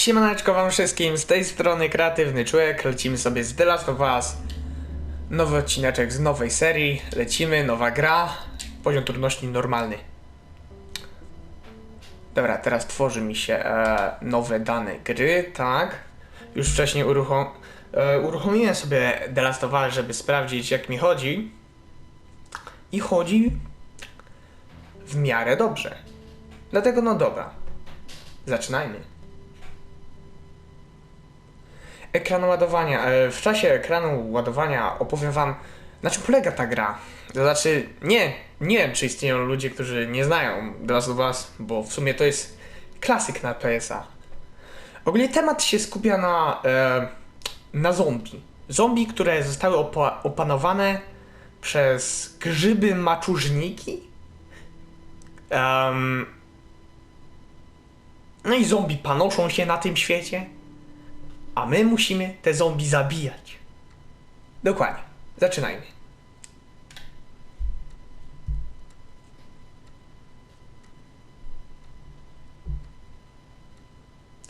Siemaneczko wam wszystkim, z tej strony Kreatywny Człowiek, lecimy sobie z The Last of Us. Nowy odcineczek z nowej serii, lecimy, nowa gra, poziom trudności normalny. Dobra, teraz tworzy mi się e, nowe dane gry, tak. Już wcześniej uruchom, e, uruchomiłem sobie The Last of Us, żeby sprawdzić jak mi chodzi. I chodzi w miarę dobrze. Dlatego no dobra, zaczynajmy. Ekran ładowania. E, W czasie ekranu ładowania opowiem wam, na czym polega ta gra. To znaczy, nie, nie wiem, czy istnieją ludzie, którzy nie znają The Last of Us, bo w sumie to jest klasyk na PS-a. Ogólnie temat się skupia na, e, na zombie. Zombie, które zostały opa- opanowane przez grzyby maczużniki. Em, no i zombie panoszą się na tym świecie. A my musimy te zombie zabijać. Dokładnie. Zaczynajmy.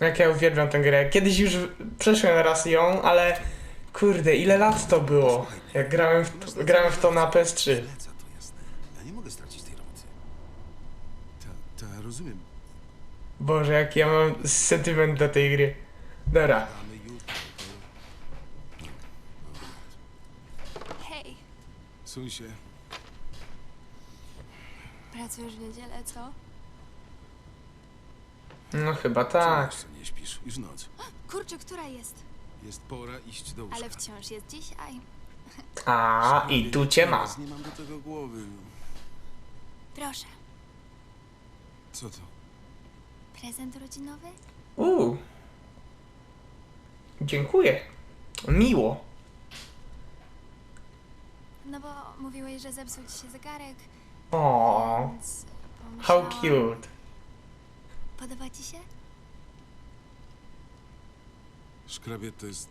Jak ja uwielbiam tę grę. Kiedyś już przeszłem raz ją, ale kurde, ile lat to było, jak grałem w, grałem w to na PS3. Lecę, to jasne. Ja nie mogę stracić tej roboty. Ta, ta, rozumiem. Boże, jaki ja mam sentyment do tej gry. Dobra. Suń się. pracujesz w niedzielę, co? No chyba tak. Co, nie śpisz? Już noc. Kurczę, która jest? Jest pora iść do łóżka. Ale wciąż jest dzisiaj. A, i tu cię ma. Teraz Nie mam do tego głowy. Proszę, Co to? prezent urodzinowy? Uuu. Dziękuję. Miło. No bo mówiłeś, że zepsuł ci się zegarek, O, więc how pomyślałam- cute. Podoba ci się? Szkrabiet to jest...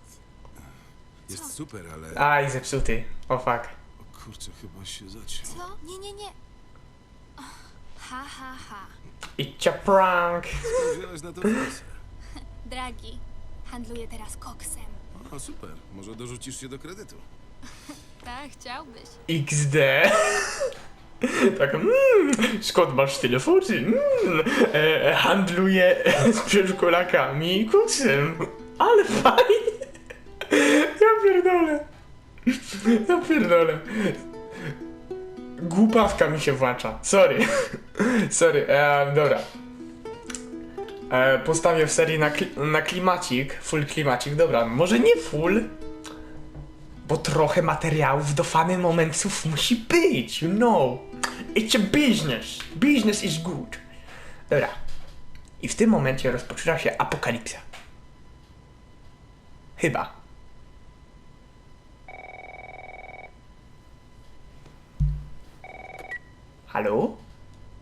Jest Co? super, ale... Aj, zepsuty. O fuck. O kurczę, chyba się zaciął. Co? Nie, nie, nie. Och, Ha, ha, ha. It's a prank. Skąd wziąłeś na to kasę? Dragi, handluję teraz koksem. O, super. Może dorzucisz się do kredytu. Tak, chciałbyś. XD. Tak, mm, skąd masz furzy? Mm, e, handluję z przedszkolakami kuksem. Ale fajnie. Ja pierdolę. Ja pierdolę. Głupawka mi się włącza. Sorry. Sorry, e, dobra. E, postawię w serii na, kli- na klimacik, full klimacik, dobra, może nie full, bo trochę materiałów do fany momentów musi być, you know. It's a business. Business is good. Dobra. I w tym momencie rozpoczyna się apokalipsa. Chyba. Halo?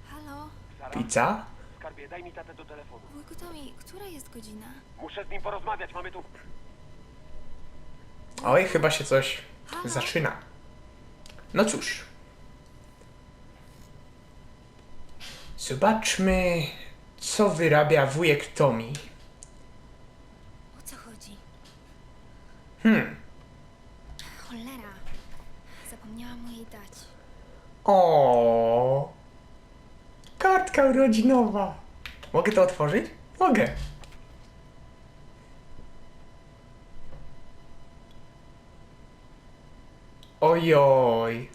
Halo? Pizza? Skarbie, daj mi tatę do telefonu. Wujku Tomi, która jest godzina? Muszę z nim porozmawiać, mamy tu... Oj, chyba się coś zaczyna. No cóż. Zobaczmy, co wyrabia wujek Tomi. O co chodzi? Hmm. Cholera. Zapomniałam mu jej dać. O. Kartka urodzinowa. Mogę to otworzyć? Mogę. Ojoj.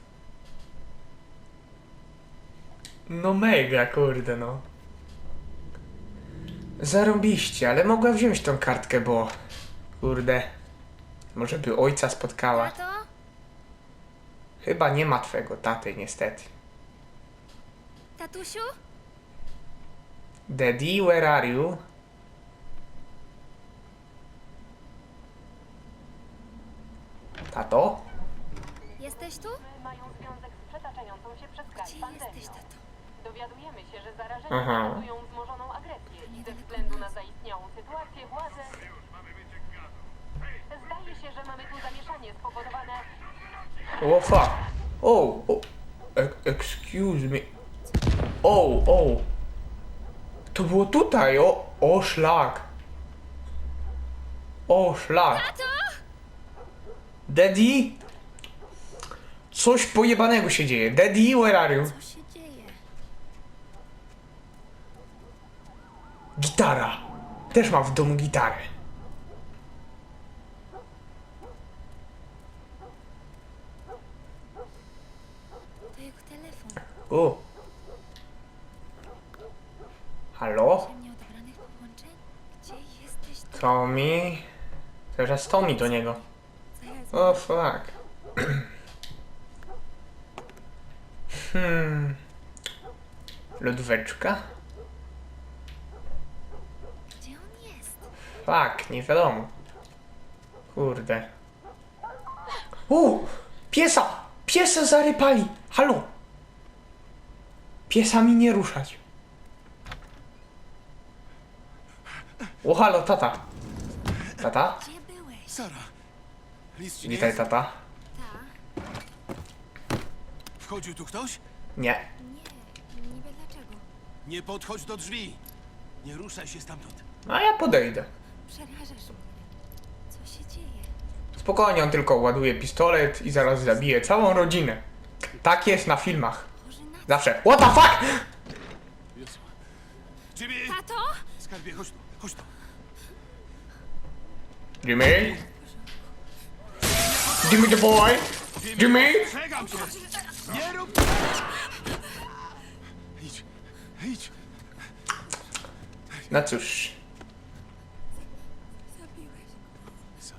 No mega, kurde no. Zarąbiście, ale mogła wziąć tą kartkę, bo... Kurde. Może by ojca spotkała. Tato? Chyba nie ma twego taty, niestety. Tatusiu? Daddy, where are you? Tato? Jesteś tu? mają związek z przetaczającą się przez Gdzie kraj jesteś, pandemią. tato? Dowiadujemy się, że zarażeni Aha. pokazują wzmożoną agresję i ze względu na zaistniałą sytuację władze... Zdaje się, że mamy tu zamieszanie spowodowane... Oh fuck. Oh, oh. E- excuse me. Oh, oh. To było tutaj, o, o szlak. O, szlak. Daddy? Coś pojebanego się dzieje. Daddy, where are you? Co się dzieje? Gitara. Też mam w domu gitarę. To jego telefon. O. Halo? Nieodebranych połączeń? Gdzie jesteś? ty? Tommy? Teraz Tommy do niego. Zaraz. O, fuck. Hmm. Lodóweczka? Gdzie on jest? Fuck, nie wiadomo. Kurde. U! Piesa! Piesa zarypali! Halo! Piesami nie ruszać. O, halo, tata. Tata? Gdzie byłeś? Sara! Nic ci nie Witaj, jest? tata. Wchodził tu ktoś? Nie. Nie. Niby dlaczego? Nie podchodź do drzwi! Nie ruszaj się stamtąd. A ja podejdę. Przerażasz mnie. Co się dzieje? Spokojnie, on tylko ładuje pistolet i zaraz zabije całą rodzinę. Tak jest na filmach. Na... Zawsze. What the fuck? Jezu. Jimmy! Tato? Skarbie, chodź tu, chodź tu. Jimmy? Jimmy the boy? Jimmy? Przegam cię! Nie rób... Idź, idź. No cóż. Zabiłeś. Sara,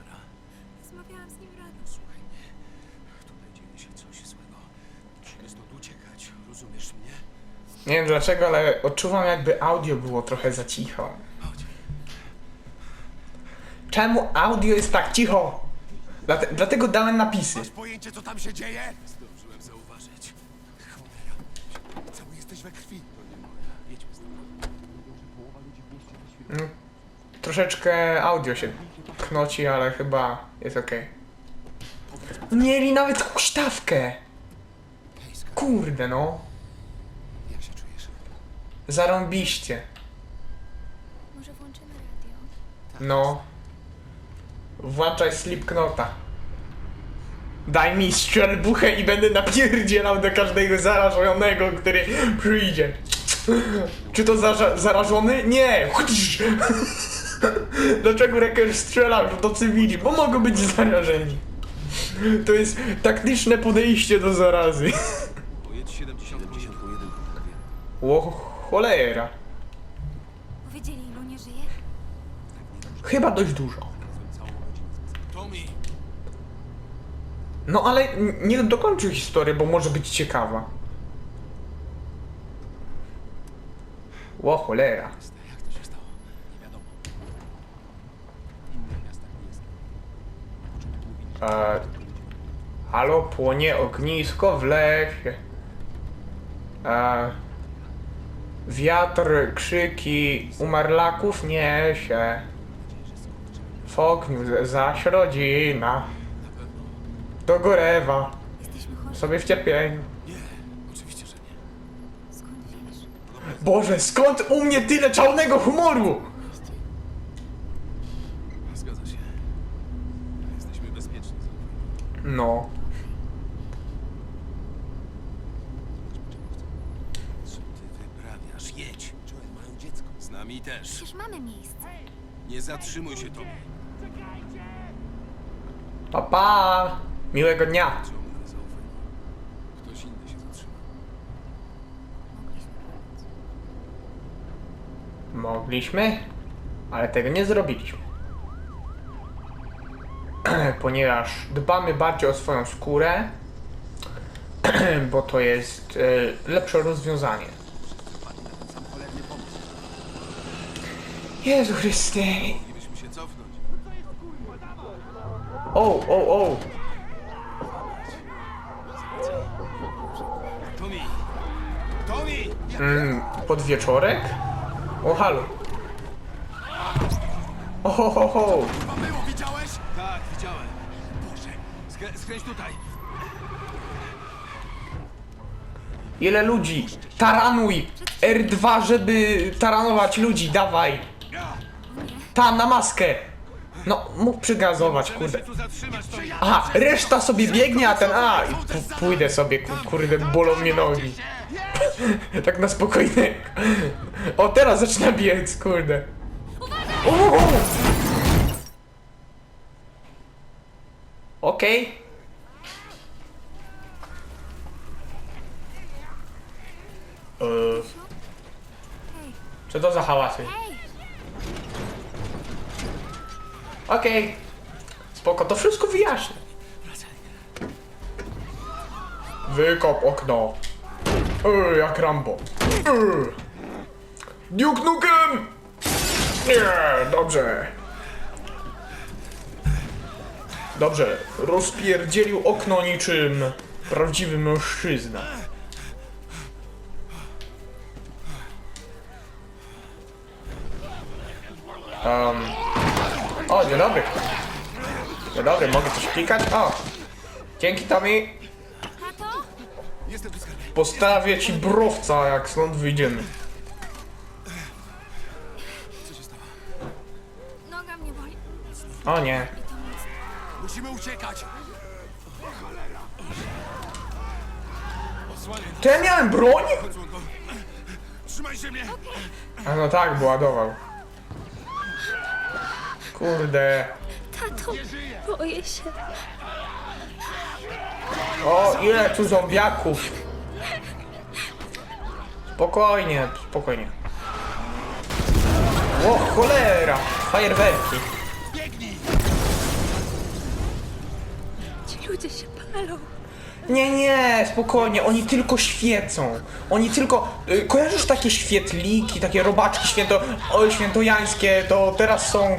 Rozmawiałam z nim rano. słuchaj mnie. Tutaj dzieje się coś złego. Musimy stąd uciekać, rozumiesz mnie? Nie wiem dlaczego, ale odczuwam jakby audio było trochę za cicho. Chodź. Czemu audio jest tak cicho? Dlate, dlatego dałem napisy. Masz pojęcie, co tam się dzieje? Zdążyłem zauważyć. Cholera. Cały jesteś we krwi. To nie moja. Jedźmy stąd. Troszeczkę audio się knoci, ale chyba jest ok. Mieli nawet huśtawkę. Hej, Skarbie, Kurde no. jak się czujesz? Zarąbiście. Może włączymy radio? No. Włączaj Slipknota. Daj mi strzelbuchę i będę napierdzielał do każdego zarażonego, który przyjdzie. Czy to zarza- zarażony? Nie! Dlaczego Reker strzela do cywili? Bo mogą być zarażeni. To jest taktyczne podejście do zarazy. Pojedź 71. O cholera. Powiedzieli, ilu nie żyje? Chyba dość dużo. Tommy! No ale n- niech dokończy historię, bo może być ciekawa. O cholera. Jak? Nie wiadomo. W nie E, halo, płonie ognisko w lesie. E, wiatr, krzyki umarlaków niesie. W ogniu zaś rodzina. Do gorewa, Jesteśmy chorzy. sobie w cierpieniu. Nie, oczywiście, że nie. Skąd wiesz? Boże, skąd u mnie tyle czarnego humoru? Zgadza się. Jesteśmy bezpieczni. No. Co ty wyprawiasz? Jedź. Joel, mają dziecko. Z nami też. Przecież mamy miejsce. Nie zatrzymuj się, Tommy. Pa, pa. Miłego dnia. Ktoś inny się. Mogliśmy ale tego nie zrobiliśmy. Ponieważ dbamy bardziej o swoją skórę, bo to jest e, lepsze rozwiązanie. Jezu Chryste. Moglibyśmy się cofnąć. O, o, o. Mm, podwieczorek? O, halo. O, ho, ho, ho. Chyba było, widziałeś? Tak, widziałem. Boże, skrę skręć tutaj. Ile ludzi? Taranuj! R2, żeby taranować ludzi, dawaj! Tam, na maskę! No, mógł przygazować, kurde. Aha, reszta sobie biegnie, a ten a, pójdę sobie, ku- kurde, bolą mnie nogi. tak na spokojnego. O, teraz zaczyna biec, kurde. Okej. Eee, Co to za hałasy? Okej. Spoko, to wszystko wyjaśnię. Wykop okno. Ej, jak Rambo. Ej. Duke Nukem! Nie, dobrze. Dobrze, rozpierdzielił okno niczym prawdziwy mężczyzna. Um. O, dzień dobry. Dzień dobry, mogę coś klikać? O! Dzięki Tommy. Jestem tu. Postawię ci browca, jak stąd wyjdziemy. Co się stało? Noga mnie boli. O nie. Musimy uciekać! Osłaniaj nas, ja miałem broń? Trzymaj się mnie! A no tak, bo ładował. Kurde. Tato, boję się. O, ile tu zombiaków. Spokojnie, spokojnie. O, cholera. Fajerwerki. Ci ludzie się palą. Nie, nie, spokojnie, oni tylko świecą. Oni tylko. Y, kojarzysz takie świetliki, takie robaczki święto, o, świętojańskie, to teraz są y,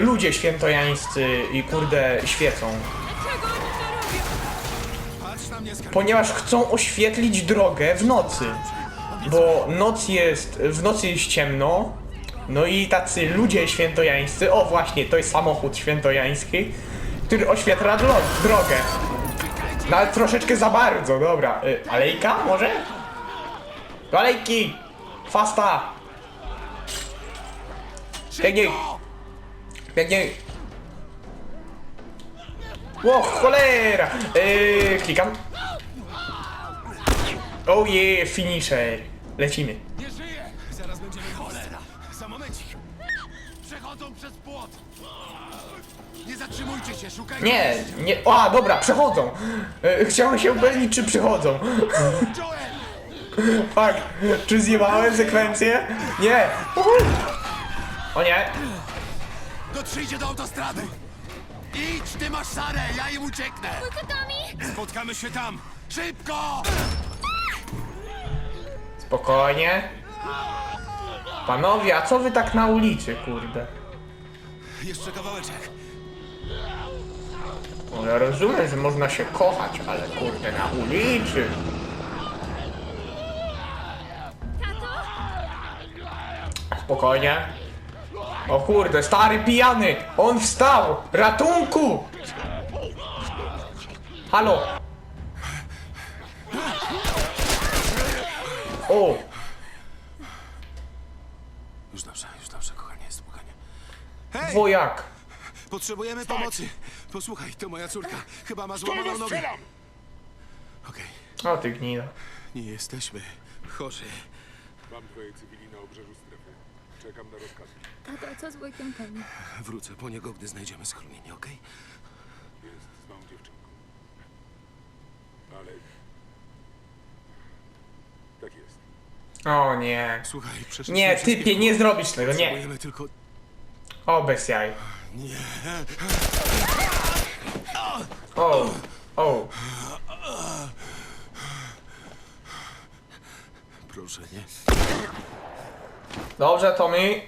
ludzie świętojańscy i kurde świecą. Dlaczego oni to robią? Ponieważ chcą oświetlić drogę w nocy. Bo noc jest. W nocy jest ciemno. No i tacy ludzie świętojańscy, o właśnie, to jest samochód świętojański, który oświetla dro drogę. No ale troszeczkę za bardzo, dobra. Y, alejka może? Do alejki! Fasta! Biegnij! Biegnij! O, cholera! Yy, klikam. Oh yeah, finisher. Lecimy. Nie żyję! Zaraz będziemy cholera! Za momencik! Przechodzą przez płot! Nie zatrzymujcie się, szukajcie! Nie, nie. A, dobra, przechodzą. Yy, chciałem się upewnić, czy przechodzą. Joel! Fuck, czy zjebałem sekwencję? Nie. Uhu. O nie. Dotrzyjcie do autostrady! Idź, ty masz Sarę, ja im ucieknę! Spotkamy się tam! Szybko! Spokojnie. Panowie, a co wy tak na ulicy, kurde? Jeszcze kawałeczek. No, ja rozumiem, że można się kochać, ale kurde, na ulicy. Spokojnie. O kurde, stary pijany! On wstał! Ratunku! Halo! O! Już dobrze, już dobrze, kochanie, spokojnie. Hej! Wojak! Potrzebujemy pomocy. Posłuchaj, to moja córka. Chyba ma złamaną nogę. Okej, O ty gnida. nie jesteśmy chorzy. Mam twoje cywili na obrzeżu strefy. Czekam na rozkazy. Tato, a co z wujkiem Penny? Wrócę po niego, gdy znajdziemy schronienie, okej? Jest z małą dziewczynką. Ale... Tak jest. O nie. Słuchaj, przeszliśmy Nie, typie, nie zrobisz tego, nie. Potrzebujemy tylko... O, bez jaj. Nie. O, o. Proszę, nie. Dobrze, Tommy.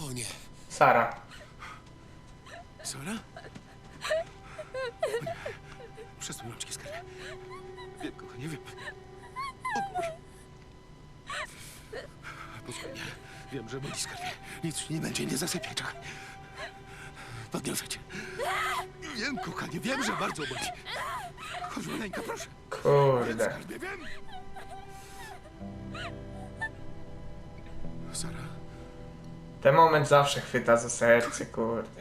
O nie. Sara. Sara? Przesuń rączki, skarbie. Wiem, kochanie, wiem. O Boże. Mnie. Wiem, że boli, skarbie. Nic nie będzie, nie zasypiaj, czekaj. Podniosę cię. Wiem, kochanie, wiem, że bardzo boli. Chodź, maleńka, proszę. Kurde. Skarbie, wiem. Sara? Ten moment zawsze chwyta za serce, kurde.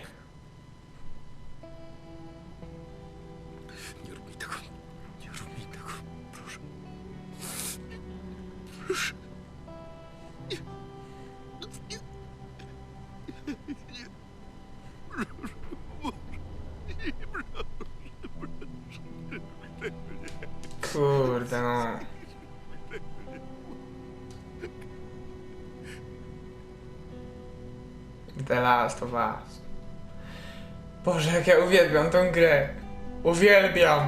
Uwielbiam tą grę. Uwielbiam.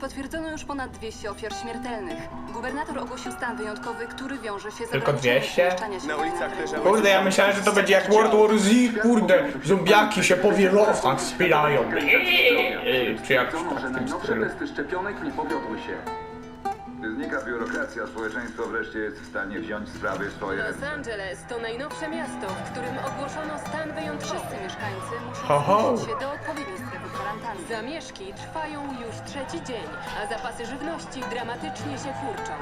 Potwierdzono już ponad 200 ofiar śmiertelnych. Gubernator ogłosił stan wyjątkowy, który wiąże się z Tylko ograniczeniem 200? przemieszczania się Na ulicach leżały Kurde, ja myślałem, że to będzie jak World War Z, kurde. Zombiaki się po wieżowcach wspierają. Czy jak w że takim najnowsze stylu. testy szczepionek nie powiodły się. Gdy znika biurokracja, społeczeństwo wreszcie jest w stanie wziąć sprawy w swoje Los ręce. Angeles to najnowsze miasto, w którym ogłoszono stan wyjątkowy. Wszyscy mieszkańcy muszą Ho, ho. zgłosić się do odpowiedniej strefy kwarantanny. Zamieszki trwają już trzeci dzień, a zapasy żywności dramatycznie się kurczą.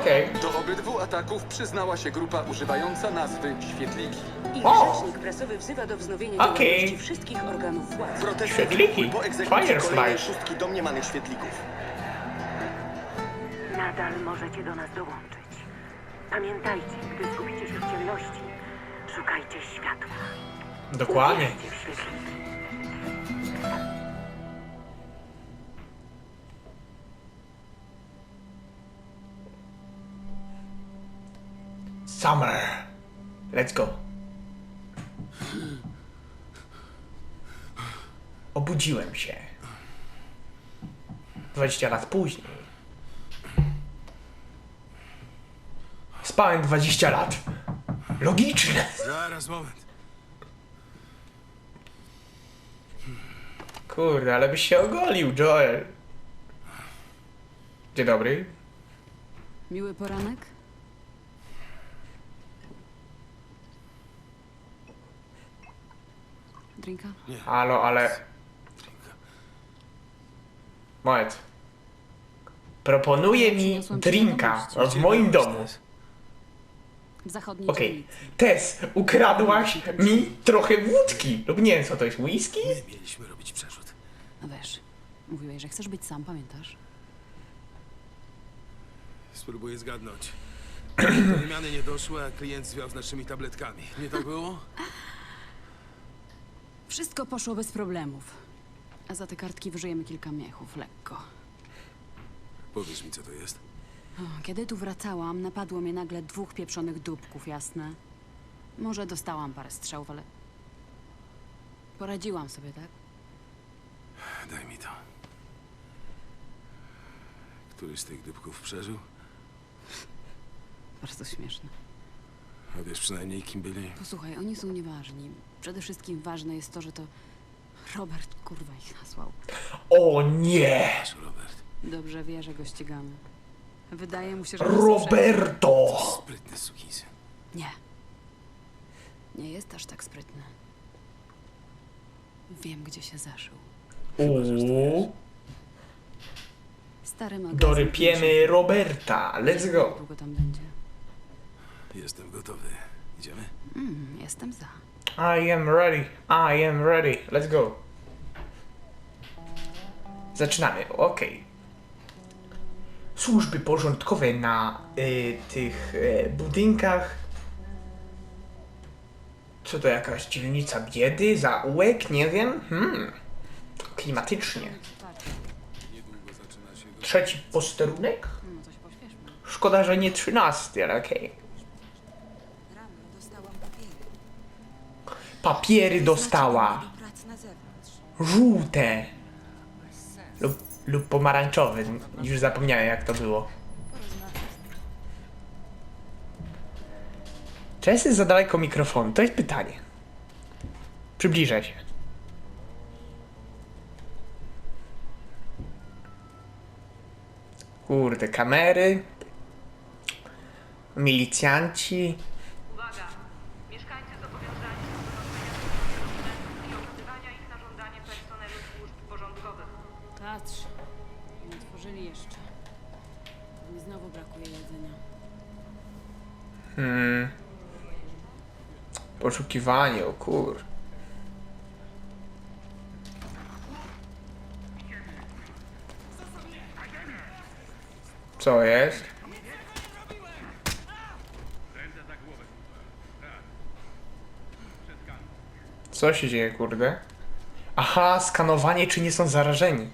Okej. Do obydwu ataków przyznała się grupa używająca nazwy Świetliki. Ich O! rzecznik prasowy wzywa do wznowienia Okej. działalności wszystkich organów władzy. Protesty Świetliki. wybuchły po egzekucji Firefly. kolejnej szóstki domniemanych świetlików. Nadal możecie do nas dołączyć. Pamiętajcie, gdy zgubicie się w ciemności, szukajcie światła. Dokładnie. Uwierzcie w świetliki. Summer. Let's go. Obudziłem się. 20 lat później. Spałem 20 lat. Logiczne. Zaraz, moment. Kurde, ale byś się ogolił, Joel. Dzień dobry. Miły poranek? Drinka? Halo, ale... Moment. Proponuje mi drinka w moim domu. W zachodniej Okej. dzielnicy. Tess, ukradłaś mi trochę wódki. Lub nie wiem, co to jest, whisky? Nie mieliśmy robić przerzut. No wiesz, mówiłeś, że chcesz być sam, pamiętasz? Spróbuję zgadnąć. Do wymiany nie doszło, a klient zwiał z naszymi tabletkami. Nie tak było? Wszystko poszło bez problemów. A za te kartki wyżyjemy kilka miechów, lekko. Powiedz mi, co to jest. Kiedy tu wracałam, napadło mnie nagle dwóch pieprzonych dupków, jasne? Może dostałam parę strzałów, ale... Poradziłam sobie, tak? Daj mi to. Któryś z tych dupków przeżył? Bardzo śmieszne. A wiesz przynajmniej, kim byli? Posłuchaj, oni są nieważni. Przede wszystkim ważne jest to, że to Robert kurwa ich nasłał. O nie! Robert. Dobrze wie, że go ścigamy. Wydaje mu się, że... Roberto! Sprytny sukinsyn. Nie. Nie jest aż tak sprytny. Wiem, gdzie się zaszył. Uuu, Stary magazyn. dorypiemy Roberta. Let's go. Długo tam będzie. Jestem gotowy. Idziemy? Mm, jestem za. I am ready. I am ready. Let's go. Zaczynamy. Okej. Służby porządkowe na y, tych y, budynkach. Co to jakaś dzielnica biedy? Zaułek? Nie wiem. Hmm. Klimatycznie. Trzeci posterunek? Szkoda, że nie trzynasty, ale okej. Dostałam papiery. Dostała. Żółte. Lub, lub pomarańczowe. Już zapomniałem jak to było. Czy jest za daleko mikrofon? To jest pytanie. Przybliżę się. Kurde, kamery. Milicjanci. Hmm. Poszukiwanie, o kur... Co jest? Co się dzieje, kurde? Aha, skanowanie, czy nie są zarażeni.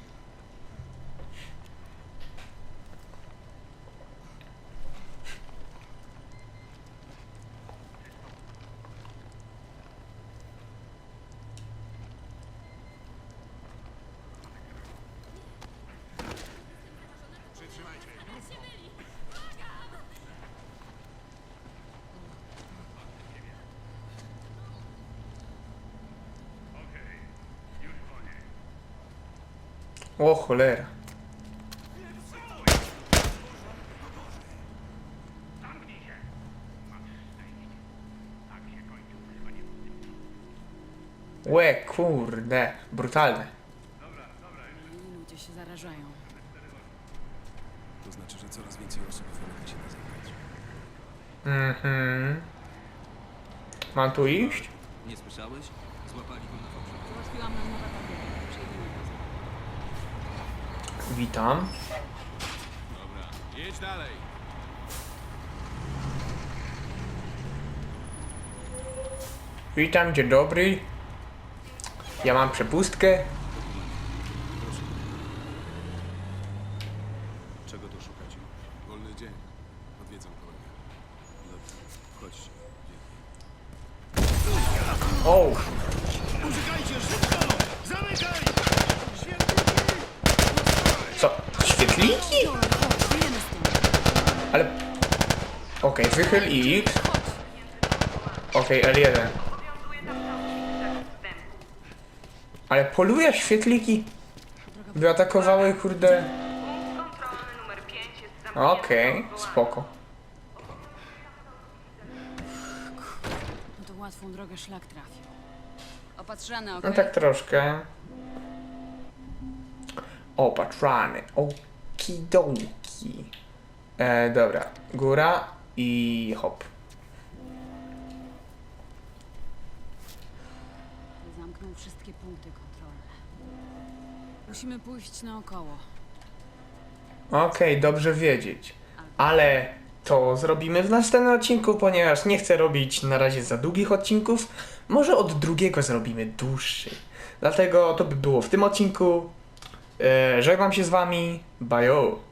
O cholera. Łe, kurde, brutalne. Ludzie się zarażają. To znaczy, że coraz więcej osób wymaga się na zewnątrz. Mhm. Mam tu iść? Nie słyszałeś? Złapali go na fałszu. Załatwiłam nam nowe papiery. Przejdziemy go. Witam. Dobra, jedź dalej. Witam, dzień dobry. Ja mam przepustkę. Czego tu szukać? Wolny dzień. Odwiedzam kolegę. Dobrze, chodźcie. O! Co? Świetliki? Wyjemy stąd. Ale... Okej, wychyl X. Okej, L1. Obowiązuje tam całkowity zakaz wstępu. Ale poluje świetliki. Kurde... 5 jest zamknięty. Okej, wołania. spoko. No to łatwą drogę szlak trafił. Opatrzane, No okej? tak troszkę. Opatrzany. Okidoki. E, dobra. Góra i hop. Musimy pójść naokoło. Okej, dobrze wiedzieć. Ale to zrobimy w następnym odcinku, ponieważ nie chcę robić na razie za długich odcinków. Może od drugiego zrobimy dłuższy. Dlatego to by było w tym odcinku. E, żegnam się z wami. Bajo.